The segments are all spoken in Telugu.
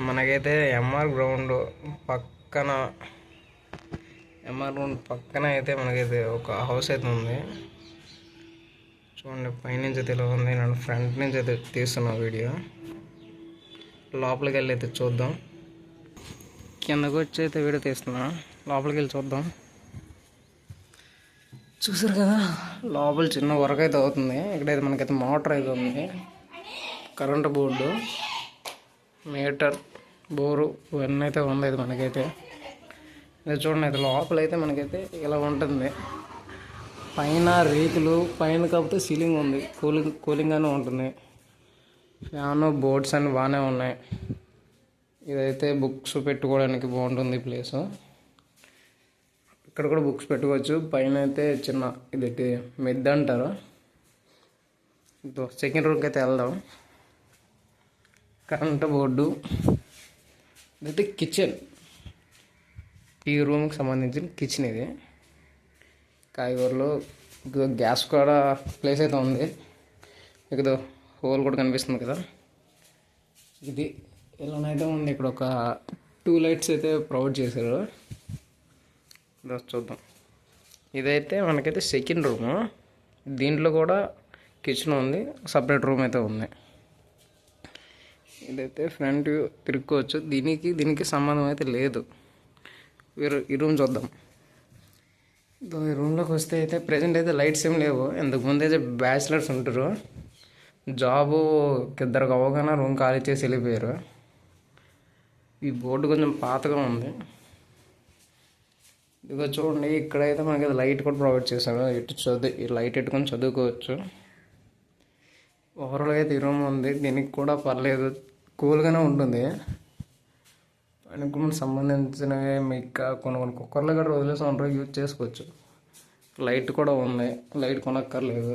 మనకైతే ఎంఆర్ గ్రౌండ్ పక్కన ఎంఆర్ గ్రౌండ్ పక్కన అయితే మనకైతే ఒక హౌస్ అయితే ఉంది. చూడండి పైనుంచి అయితే ఇలా ఉంది. నేను ఫ్రంట్ నుంచి అయితే తీస్తున్నా వీడియో లోపలికి వెళ్ళి అయితే చూద్దాం. కిందకు వచ్చి అయితే వీడియో తీస్తున్నా. లోపలికి వెళ్ళి చూద్దాం. చూసారు కదా లోపల చిన్న వర్క్ అయితే అవుతుంది. ఇక్కడైతే మనకైతే మోటార్ అయితే ఉంది. కరెంటు బోర్డు మీటర్ బోరు ఇవన్నీ అయితే ఉంది ఇది మనకైతే. ఇది చూడండి అయితే లోపల అయితే మనకైతే ఇలా ఉంటుంది. పైన రేకులు పైన కాకపోతే సీలింగ్ ఉంది. కూలింగ్ కూలింగ్గానే ఉంటుంది. ఫ్యాను బోర్డ్స్ అన్ని బాగానే ఉన్నాయి. ఇదైతే బుక్స్ పెట్టుకోవడానికి బాగుంటుంది ప్లేసు ప్లేస్. ఇక్కడ కూడా బుక్స్ పెట్టుకోవచ్చు. పైన అయితే చిన్న ఇది మెద్ద అంటారు సెకండ్ రూమ్కి అయితే వెళ్దాం. Current board. ఇదైతే కిచెన్. ఈ రూమ్కి సంబంధించిన కిచెన్ ఇది. కాయగూరలో గ్యాస్ కూడా ప్లేస్ అయితే ఉంది. ఇదో హోల్ కూడా కనిపిస్తుంది కదా. ఇది ఇలానైతే ఉంది ఇక్కడ ఒక టూ లైట్స్ అయితే ప్రొవైడ్ చేశారు. చూద్దాం. ఇదైతే మనకైతే సెకండ్ రూము. దీంట్లో కూడా కిచెన్ ఉంది సపరేట్ రూమ్ అయితే ఉంది. ఇదైతే ఫ్రంట్ వ్యూ తిరుక్కోవచ్చు. దీనికి దీనికి సంబంధం అయితే లేదు. ఈ రూమ్ చూద్దాం. ఇదో ఈ రూమ్లోకి వస్తే అయితే ప్రజెంట్ అయితే లైట్స్ ఏం లేవు. ఇంతకుముందు అయితే బ్యాచిలర్స్ ఉంటారు. జాబు ఇద్దరికి అవ్వగానే రూమ్ ఖాళీ చేసి వెళ్ళిపోయారు. ఈ బోర్డు కొంచెం పాతగా ఉంది. ఇదిగో చూడండి ఇక్కడైతే మనకి లైట్ కూడా ప్రొవైడ్ చేశారు. ఇటు చదువు ఈ లైట్ పెట్టుకొని చదువుకోవచ్చు. ఓవరాల్గా అయితే ఈ రూమ్ ఉంది. దీనికి కూడా పర్లేదు. కూల్గానే ఉంటుంది. పనికి సంబంధించినవి మీకు కొన్ని కొన్ని కుక్కర్లు కూడా వదిలేసి ఉంటారు యూజ్ చేసుకోవచ్చు. లైట్ కూడా ఉంది. లైట్ కొనక్కర్లేదు.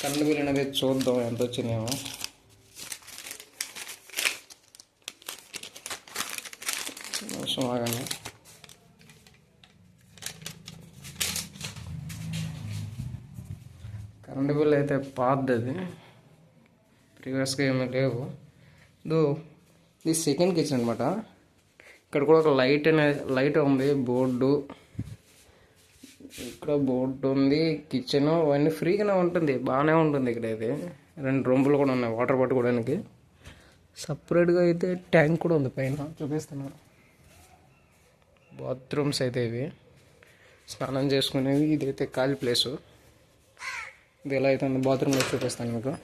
కరెంట్ బిల్ అనేది చూద్దాం ఎంత వచ్చిందేమో నిమిషం ఆగండి. కరెంట్ బిల్ అయితే పాతది. ప్రీవియస్గా ఏమీ లేవు. దో ఇది సెకండ్ కిచెన్ అనమాట ఇక్కడ కూడా ఒక లైట్ అనేది లైట్ ఉంది బోర్డు ఇక్కడ బోర్డు ఉంది కిచెన్ అవన్నీ ఫ్రీగానే ఉంటుంది బాగానే ఉంటుంది ఇక్కడ అయితే. రెండు రూములు కూడా ఉన్నాయి వాటర్ పట్టుకోవడానికి సపరేట్గా అయితే ట్యాంక్ కూడా ఉంది పైన. చూపిస్తున్నా. బాత్రూమ్స్ అయితే ఇవి. స్నానం చేసుకునేవి ఇదైతే ఖాళీ ప్లేసు ఇది ఎలా అయితే ఉంది బాత్రూమ్లో చూపిస్తాను మీకు.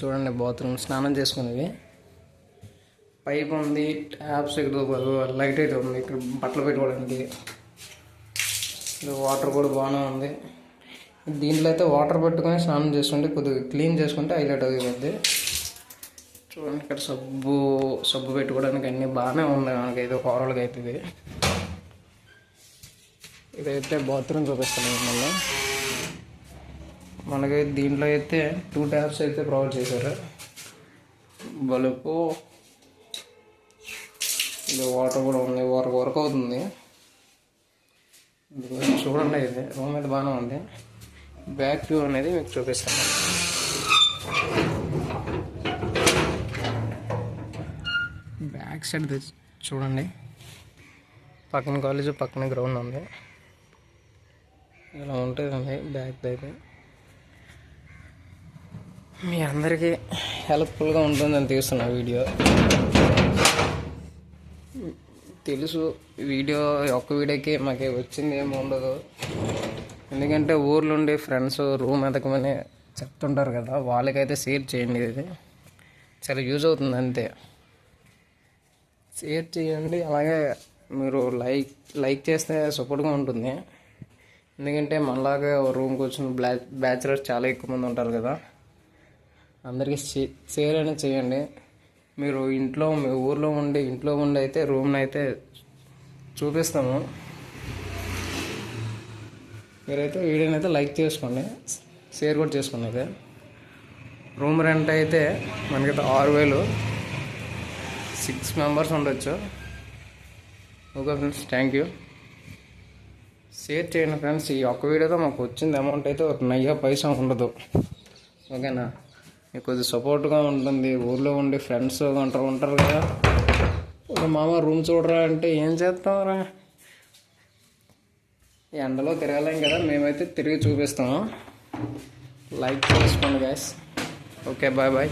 చూడండి బాత్రూమ్ స్నానం చేసుకునేవి పైప్ ఉంది ట్యాప్స్ ఇక్కడ లైట్ అయితే ఉంది ఇక్కడ బట్టలు పెట్టుకోవడానికి. వాటర్ కూడా బాగానే ఉంది. దీంట్లో అయితే వాటర్ పెట్టుకొని స్నానం చేసుకుంటే కొద్దిగా క్లీన్ చేసుకుంటే హైలైట్ అవుతుంది. చూడండి ఇక్కడ సబ్బు సబ్బు పెట్టుకోవడానికి అన్నీ బాగానే ఉన్నాయి మనకి అయితే ఓవరాల్గా అయితే ఇదైతే బాత్రూమ్ చూపిస్తాను మిమ్మల్ని. మనకి దీంట్లో అయితే టూ ట్యాబ్స్ అయితే ప్రొవైడ్ చేశారు. బలుపు ఇది వాటర్ కూడా ఉంది వర్క్ వర్క్ అవుతుంది. చూడండి ఇది రూమ్ అయితే బాగానే ఉంది. బ్యాక్ వ్యూ అనేది మీకు చూపిస్తాను. బ్యాక్ సైడ్ చూడండి. పక్కన కాలేజ్ పక్కన గ్రౌండ్ ఉంది. ఇలా ఉంటుంది బ్యాక్ అయితే. మీ అందరికీ హెల్ప్ఫుల్గా ఉంటుందని తీస్తున్న వీడియో. తెలుసు వీడియో ఒక్క వీడియోకి మాకు వచ్చింది ఏమి ఉండదు. ఎందుకంటే ఊర్లో ఉండే ఫ్రెండ్స్ రూమ్ ఎదకమని చెప్తుంటారు కదా వాళ్ళకైతే షేర్ చేయండి ఇది. చాలా యూజ్ అవుతుంది అంతే. షేర్ చేయండి అలాగే మీరు లైక్ లైక్ చేస్తే సపోర్ట్గా ఉంటుంది. ఎందుకంటే మనలాగా రూమ్కి వచ్చిన బ్లా బ్యాచులర్స్ చాలా ఎక్కువ మంది ఉంటారు కదా. అందరికీ షేర్ అనేది చేయండి. మీరు ఇంట్లో మీ ఊర్లో ఉండి ఇంట్లో ఉండి అయితే రూమ్ని అయితే చూపిస్తాము. మీరైతే వీడియోని అయితే లైక్ చేసుకోండి. షేర్ కూడా చేసుకోండి అయితే. రూమ్ రెంట్ అయితే మనకైతే ఆరు వేలు. సిక్స్ మెంబర్స్ ఉండొచ్చు. Okay friends thank you. Share చేయండి ఫ్రెండ్స్ ఈ ఒక్క వీడియోతో మాకు వచ్చింది. అమౌంట్ అయితే ఒక నయ్య పైసా ఉండదు. ఓకేనా? మీకు కొద్దిగా సపోర్ట్గా ఉంటుంది. ఊర్లో ఉండి ఫ్రెండ్స్ ఉంటారు ఉంటారు కదా. మామ రూమ్ చూడరా అంటే ఏం చేస్తాంరా ఎండలో తిరగలేం కదా మేమైతే తిరిగి చూపిస్తాము లైక్ చేసుకోండి గ్యాస్ ఓకే బాయ్ బాయ్